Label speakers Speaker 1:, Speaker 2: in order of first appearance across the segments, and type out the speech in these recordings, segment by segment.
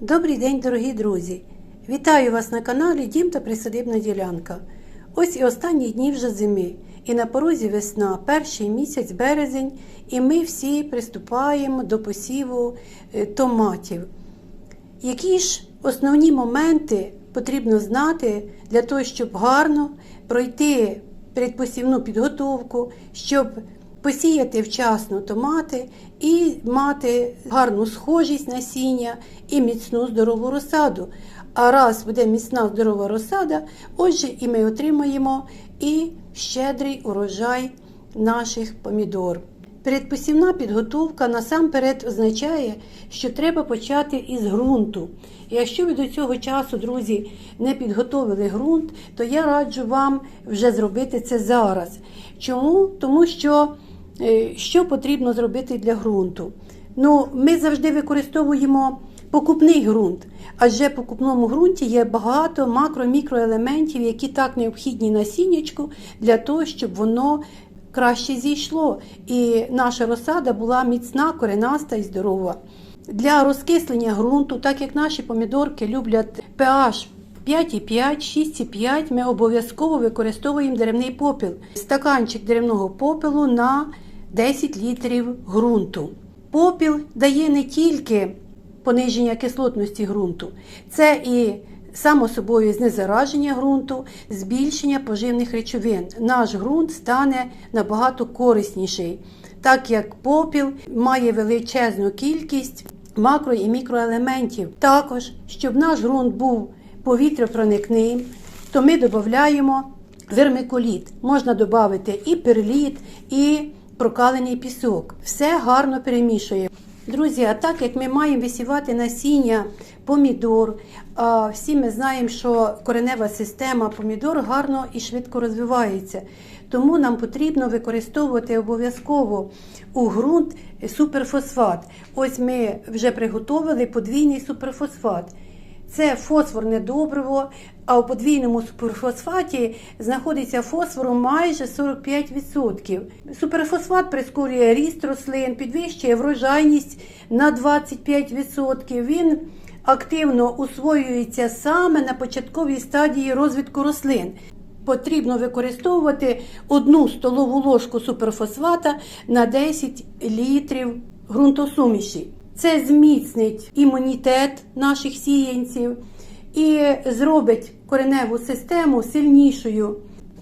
Speaker 1: Добрий день, дорогі друзі! Вітаю вас на каналі Дім та Присадибна ділянка. Ось і останні дні вже зими, і на порозі весна, перший місяць березень, і ми всі приступаємо до посіву е, томатів. Які ж основні моменти потрібно знати для того, щоб гарно пройти передпосівну підготовку, щоб посіяти вчасно томати і мати гарну схожість насіння і міцну здорову розсаду. А раз буде міцна здорова розсада, отже, і ми отримаємо і щедрий урожай наших помідор. Передпосівна підготовка насамперед означає, що треба почати із ґрунту. Якщо ви до цього часу, друзі, не підготовили ґрунт, то я раджу вам вже зробити це зараз. Чому? Тому що що потрібно зробити для ґрунту? Ну, ми завжди використовуємо покупний ґрунт, адже в покупному ґрунті є багато макро-мікроелементів, які так необхідні насіннячку для того, щоб воно краще зійшло, і наша розсада була міцна, коренаста і здорова. Для розкислення ґрунту, так як наші помідорки люблять pH 5,5, 6,5, ми обов'язково використовуємо деревний попіл. Стаканчик деревного попелу на 10 літрів ґрунту. Попіл дає не тільки пониження кислотності ґрунту, це і само собою знезараження ґрунту, збільшення поживних речовин. Наш ґрунт стане набагато корисніший, так як попіл має величезну кількість макро і мікроелементів. Також, щоб наш ґрунт був повітряпроникним, то ми додаємо вермикуліт. Можна додати і перліт, і прокалений пісок. Все гарно перемішуємо. Друзі, а так як ми маємо висівати насіння помідор, всі ми знаємо, що коренева система помідор гарно і швидко розвивається. Тому нам потрібно використовувати обов'язково у ґрунт суперфосфат. Ось ми вже приготовили подвійний суперфосфат. Це фосфорне добриво, а у подвійному суперфосфаті знаходиться фосфору майже 45%. Суперфосфат прискорює ріст рослин, підвищує врожайність на 25%. Він активно усвоюється саме на початковій стадії розвитку рослин. Потрібно використовувати одну столову ложку суперфосфата на 10 літрів ґрунтосуміші. Це зміцнить імунітет наших сіянців і зробить кореневу систему сильнішою.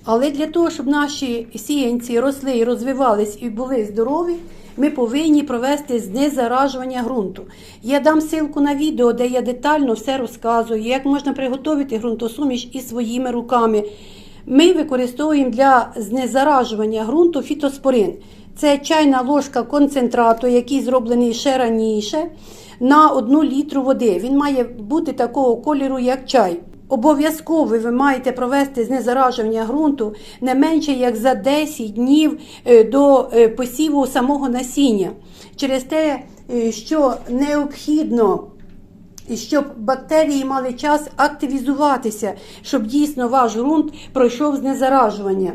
Speaker 1: Але для того, щоб наші сіянці росли і розвивались і були здорові, ми повинні провести знезаражування ґрунту. Я дам ссылку на відео, де я детально все розказую, як можна приготувати ґрунтосуміш і своїми руками. Ми використовуємо для знезаражування ґрунту фітоспорин. Це чайна ложка концентрату, який зроблений ще раніше, на одну літру води. Він має бути такого кольору, як чай. Обов'язково ви маєте провести знезараження ґрунту не менше як за 10 днів е, до е, посіву самого насіння. Через те, е, що необхідно. Щоб бактерії мали час активізуватися, щоб дійсно ваш ґрунт пройшов знезаражування.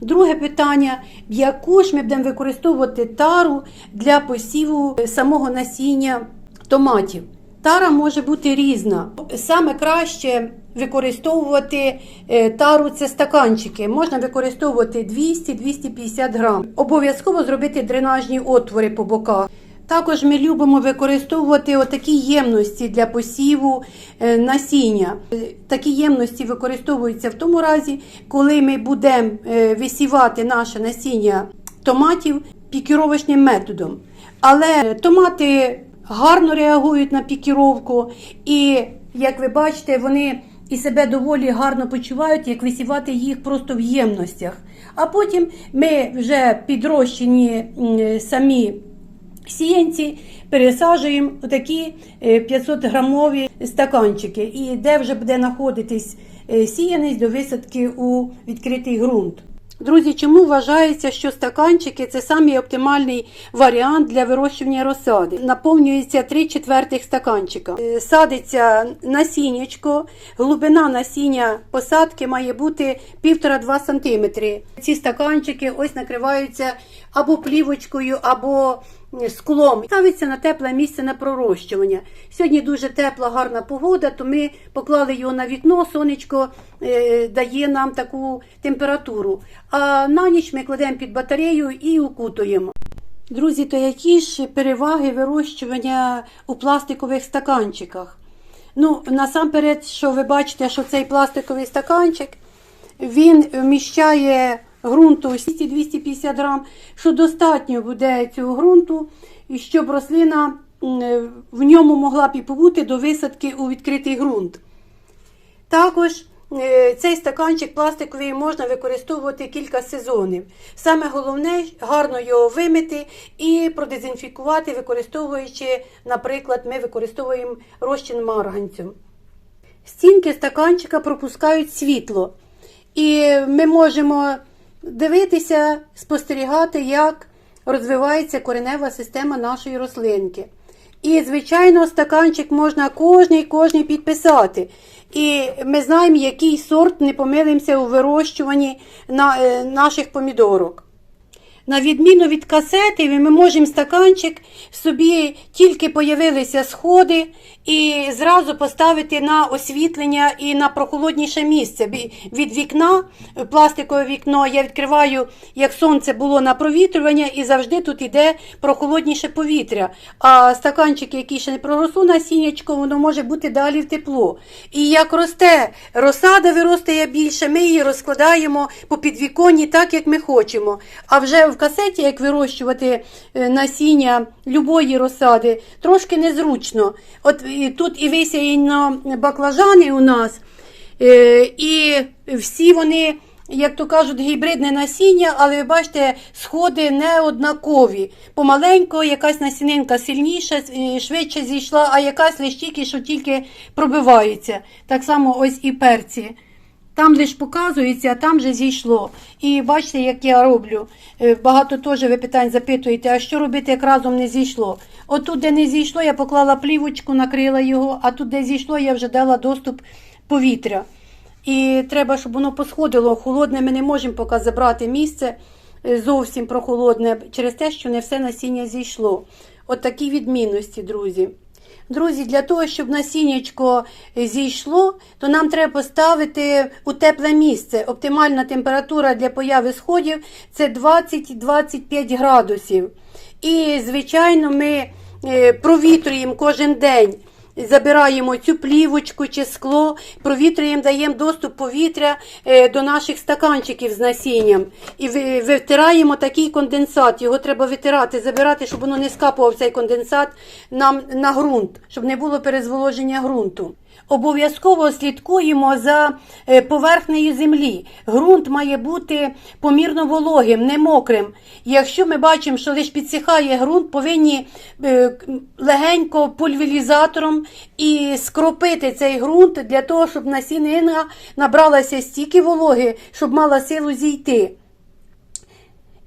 Speaker 1: Друге питання: яку ж ми будемо використовувати тару для посіву самого насіння томатів? Тара може бути різна. Саме краще використовувати е, тару це стаканчики. Можна використовувати 200-250 грам. Обов'язково зробити дренажні отвори по боках. Також ми любимо використовувати отакі ємності для посіву е, насіння. Е, Такі ємності використовуються в тому разі, коли ми будемо е, висівати наше насіння томатів пікіровочним методом. Але томати гарно реагують на пікіровку, і, як ви бачите, вони і себе доволі гарно почувають, як висівати їх просто в ємностях. А потім ми вже підрощені самі сіянці пересаджуємо такі 500 грамові стаканчики, і де вже буде знаходитись е, сіянець до висадки у відкритий ґрунт. Друзі, чому вважається, що стаканчики це самий оптимальний варіант для вирощування розсади? Наповнюється 3 четвертих стаканчика. Е, Садиться насіннячко, глибина насіння посадки має бути 1,5-2 см. Ці стаканчики ось накриваються або плівочкою, або склом. Ставиться на тепле місце на пророщування. Сьогодні дуже тепла, гарна погода, то ми поклали його на вікно, сонечко е, дає нам таку температуру. А на ніч ми кладемо під батарею і укутуємо. Друзі, то які ж переваги вирощування у пластикових стаканчиках? Ну, насамперед, що ви бачите, що цей пластиковий стаканчик він вміщає ґрунту 200-250 грам, що достатньо буде цього ґрунту, щоб рослина в ньому могла б до висадки у відкритий ґрунт. Також е, цей стаканчик пластиковий можна використовувати кілька сезонів. Саме головне гарно його вимити і продезінфікувати, використовуючи, наприклад, ми використовуємо розчин марганцю. Стінки стаканчика пропускають світло, і ми можемо дивитися, спостерігати, як розвивається коренева система нашої рослинки. І, звичайно, стаканчик можна кожний кожний підписати. І ми знаємо, який сорт не помилимося у вирощуванні е, наших помідорок. На відміну від касети, ми можемо стаканчик собі тільки появилися сходи і зразу поставити на освітлення і на прохолодніше місце. Від вікна, пластикове вікно, я відкриваю, як сонце було на провітрювання, і завжди тут іде прохолодніше повітря. А стаканчик, який ще не проросло насіннячко, воно може бути далі в тепло. І як росте розсада виростає більше, ми її розкладаємо по підвіконні так, як ми хочемо. А вже в касеті, як вирощувати е, насіння любої розсади, трошки незручно. От тут і висіяно баклажани у нас, е, і всі вони. Як то кажуть, гібридне насіння, але ви бачите, сходи не однакові. Помаленько якась насінинка сильніша, е, швидше зійшла, а якась лише тільки, що тільки пробивається. Так само ось і перці. Там лише показується, а там вже зійшло. І бачите, як я роблю. Е, Багато теж ви питань запитуєте, а що робити, як разом не зійшло? Отут, де не зійшло, я поклала плівочку, накрила його, а тут, де зійшло, я вже дала доступ повітря. І треба, щоб воно посходило холодне. Ми не можемо поки забрати місце е, зовсім прохолодне через те, що не все насіння зійшло. От такі відмінності, друзі. Друзі, для того, щоб насіннячко е, зійшло, то нам треба поставити у тепле місце. Оптимальна температура для появи сходів це 20-25 градусів. І, звичайно, ми провітруємо провітрюємо кожен день. Забираємо цю плівочку чи скло, провітрюємо, даємо доступ повітря е, до наших стаканчиків з насінням. І витираємо такий конденсат. Його треба витирати, забирати, щоб воно не скапував цей конденсат нам на ґрунт, щоб не було перезволоження ґрунту. Обов'язково слідкуємо за е, поверхнею землі. Ґрунт має бути помірно вологим, не мокрим. Якщо ми бачимо, що лише підсихає ґрунт, повинні е, легенько пульверізатором і скропити цей ґрунт для того, щоб насінина набралася стільки вологи, щоб мала силу зійти.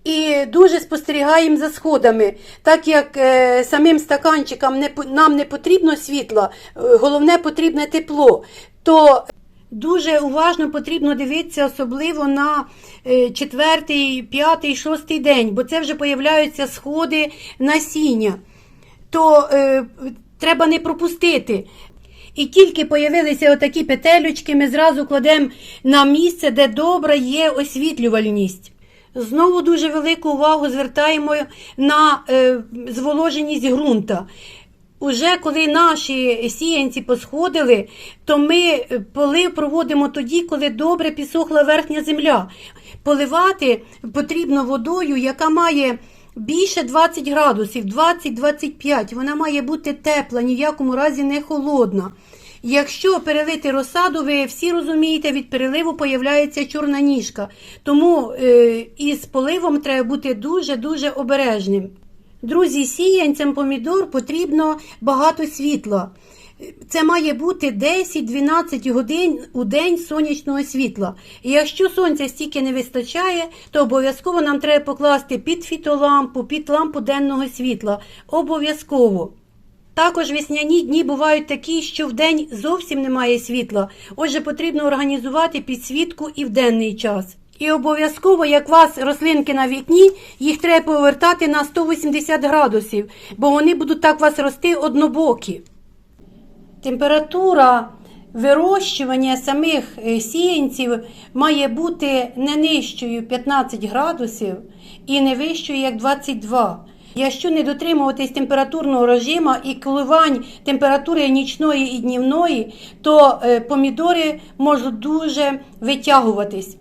Speaker 1: І дуже спостерігаємо за сходами, так як е, самим стаканчикам не, нам не потрібно світла, е, головне потрібне тепло. То дуже уважно потрібно дивитися, особливо на е, четвертий, п'ятий, шостий день, бо це вже появляються сходи насіння. То е, треба не пропустити. І тільки появилися отакі петелючки, ми зразу кладемо на місце, де добра є освітлювальність. Знову дуже велику увагу звертаємо на е, зволоженість ґрунта. Уже коли наші сіянці посходили, то ми е, полив проводимо тоді, коли добре підсохла верхня земля. Поливати потрібно водою, яка має більше 20 градусів, 20-25. Вона має бути тепла, ні в якому разі не холодна. Якщо перелити розсаду, ви всі розумієте, від переливу появляється чорна ніжка. Тому е, із поливом треба бути дуже-дуже обережним. Друзі, сіянцям помідор потрібно багато світла. Це має бути 10-12 годин у день сонячного світла. І якщо сонця стільки не вистачає, то обов'язково нам треба покласти під фітолампу, під лампу денного світла. Обов'язково. Також весняні дні бувають такі, що вдень зовсім немає світла. Отже, потрібно організувати підсвітку і в денний час. І обов'язково, як вас рослинки на вікні, їх треба повертати на 180 градусів, бо вони будуть так вас рости однобокі. Температура вирощування самих е, сіянців має бути не нижчою 15 градусів і не вищою як 22. Якщо не дотримуватись температурного режиму і коливань температури нічної і днівної, то е, помідори можуть дуже витягуватись.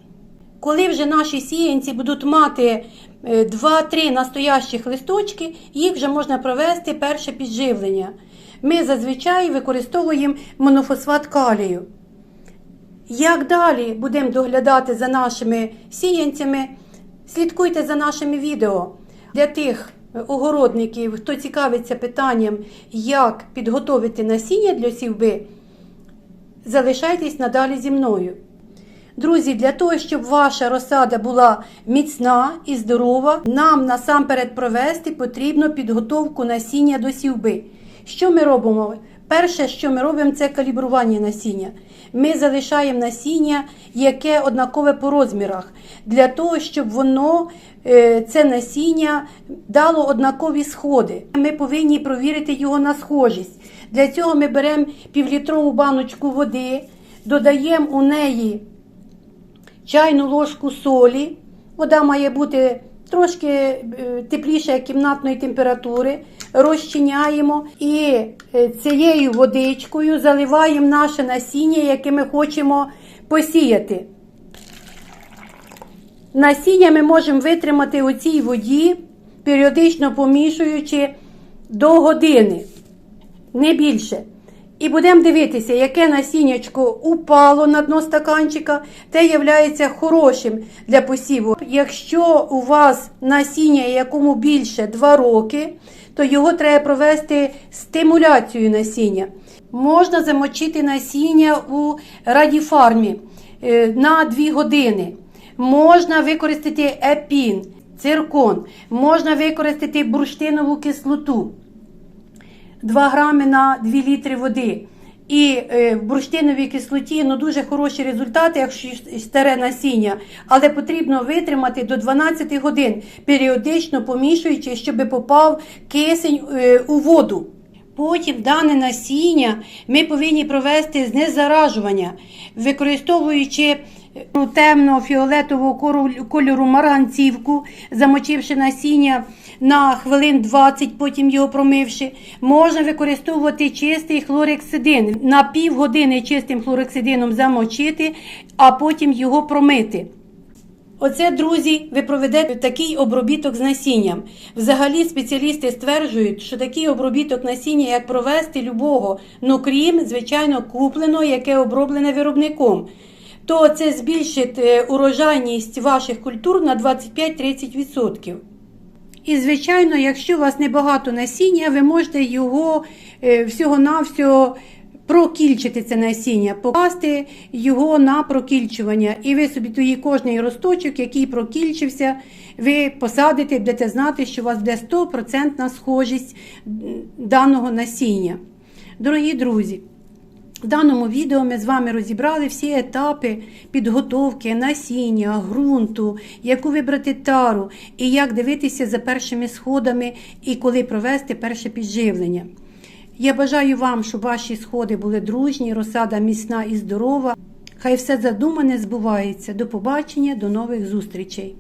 Speaker 1: Коли вже наші сіянці будуть мати 2-3 настоящих листочки, їх вже можна провести перше підживлення. Ми зазвичай використовуємо монофосфат калію. Як далі будемо доглядати за нашими сіянцями, слідкуйте за нашими відео. Для тих огородників, хто цікавиться питанням, як підготовити насіння для сівби, залишайтесь надалі зі мною. Друзі, для того, щоб ваша розсада була міцна і здорова, нам насамперед провести потрібно підготовку насіння до сівби. Що ми робимо? Перше, що ми робимо, це калібрування насіння. Ми залишаємо насіння, яке однакове по розмірах, для того, щоб воно, це насіння, дало однакові сходи. Ми повинні провірити його на схожість. Для цього ми беремо півлітрову баночку води, додаємо у неї чайну ложку солі. Вода має бути трошки е, тепліша кімнатної температури. Розчиняємо і е, цією водичкою заливаємо наше насіння, яке ми хочемо посіяти. Насіння ми можемо витримати у цій воді, періодично помішуючи до години, не більше. І будемо дивитися, яке насіннячко упало на дно стаканчика, те є хорошим для посіву. Якщо у вас насіння, якому більше 2 роки, то його треба провести стимуляцію насіння. Можна замочити насіння у радіфармі е, на 2 години. Можна використати епін, циркон, можна використати бурштинову кислоту. 2 грами на 2 літри води. І е, в бурштиновій кислоті ну, дуже хороші результати, якщо старе насіння, але потрібно витримати до 12 годин, періодично помішуючи, щоб попав кисень е, у воду. Потім дане насіння ми повинні провести знезаражування, використовуючи ну, темно-фіолетового кольору маранцівку, замочивши насіння на хвилин 20, потім його промивши. Можна використовувати чистий хлорексидин. На півгодини чистим хлорексидином замочити, а потім його промити. Оце, друзі, ви проведете такий обробіток з насінням. Взагалі, спеціалісти стверджують, що такий обробіток насіння, як провести любого, ну крім, звичайно, купленого, яке оброблене виробником, то це збільшить е, урожайність ваших культур на 25-30%. І, звичайно, якщо у вас небагато насіння, ви можете його е, всього-навсього прокільчити це насіння, покласти його на прокільчування. І ви собі тоді кожний росточок, який прокільчився, ви посадите, будете знати, що у вас буде 100% схожість даного насіння. Дорогі друзі! В даному відео ми з вами розібрали всі етапи підготовки насіння, ґрунту, яку вибрати тару і як дивитися за першими сходами і коли провести перше підживлення. Я бажаю вам, щоб ваші сходи були дружні, розсада міцна і здорова. Хай все задумане збувається. До побачення, до нових зустрічей!